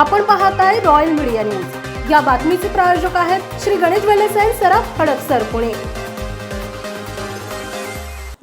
आपण पाहत आहे रॉयल मीडिया न्यूज या बातमीचे प्रायोजक आहेत श्री गणेश वेलेसाई सराफ हडपसर पुणे.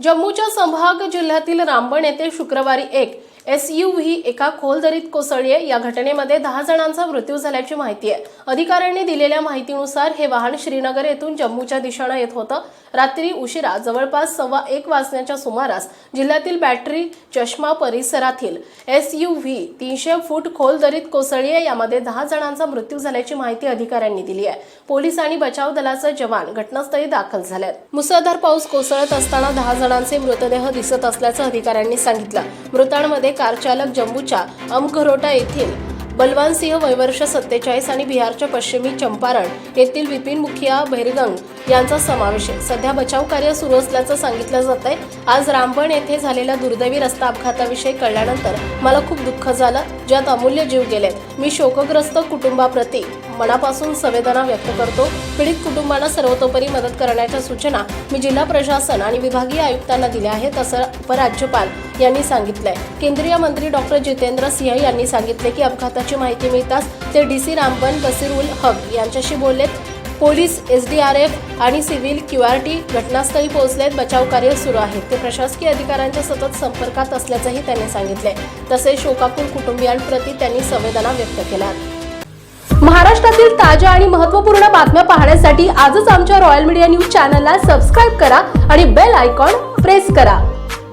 जम्मूच्या संभाग जिल्ह्यातील रामबण येथे शुक्रवारी एक एस यू व्ही एका खोल दरीत कोसळली या घटनेमध्ये दहा जणांचा मृत्यू झाल्याची माहिती आहे. अधिकाऱ्यांनी दिलेल्या माहितीनुसार हे वाहन श्रीनगर येथून जम्मूच्या दिशेनं येत होतं. रात्री उशिरा जवळपास सव्वा एक वाजण्याच्या सुमारास जिल्ह्यातील बॅटरी चष्मा परिसरातील एस यू व्ही तीनशे फूट खोल दरीत कोसळली आहे. यामध्ये दहा जणांचा मृत्यू झाल्याची माहिती अधिकाऱ्यांनी दिली आहे. पोलीस आणि बचाव दलाचा जवान घटनास्थळी दाखल झाले मुसळधार पाऊस कोसळत असताना दहा जणांचे मृतदेह दिसत असल्याचं अधिकाऱ्यांनी सांगितलं. मृतांमध्ये कारचालक जम्मूच्या अमखरोटा येथील बलवान सिंह वयवर्ष सत्तेचाळीस आणि बिहारच्या पश्चिमी चंपारण येथील विपिन मुखिया भैरगंग यांचा समावेश आहे. सध्या बचाव कार्य सुरू असल्याचं सांगितलं जात आहे आज रामबण येथे झालेल्या दुर्दैवी रस्ता अपघाताविषयी कळल्यानंतर मला खूप दुःख झालं ज्यात अमूल्य जीव गेलेत. मी शोकग्रस्त कुटुंबाप्रती मनापासून संवेदना व्यक्त करतो. पीडित कुटुंबांना सर्वतोपरी मदत करण्याच्या सूचना मी जिल्हा प्रशासन आणि विभागीय आयुक्तांना दिल्या आहेत असं उपराज्यपाल यांनी सांगितलंय. केंद्रीय मंत्री डॉक्टर जितेंद्र सिंह यांनी सांगितले की अपघाताची माहिती मिळताच ते डी सी रामबन बसीर उल हक यांच्याशी बोललेत. पोलीस एसडीआरएफ आणि सिव्हिल क्यूआरटी घटनास्थळी पोहोचलेत बचाव कार्य सुरू आहे. ते प्रशासकीय अधिकाऱ्यांच्या सतत संपर्कात असल्याचंही त्यांनी सांगितलंय. तसेच शोकाकुल कुटुंबियांप्रती त्यांनी संवेदना व्यक्त केल्या. महाराष्ट्रातील ताज्या आणि महत्त्वपूर्ण बातम्या पाहण्यासाठी आजच आमच्या रॉयल मीडिया न्यूज चॅनलला सबस्क्राईब करा आणि बेल आयकॉन प्रेस करा.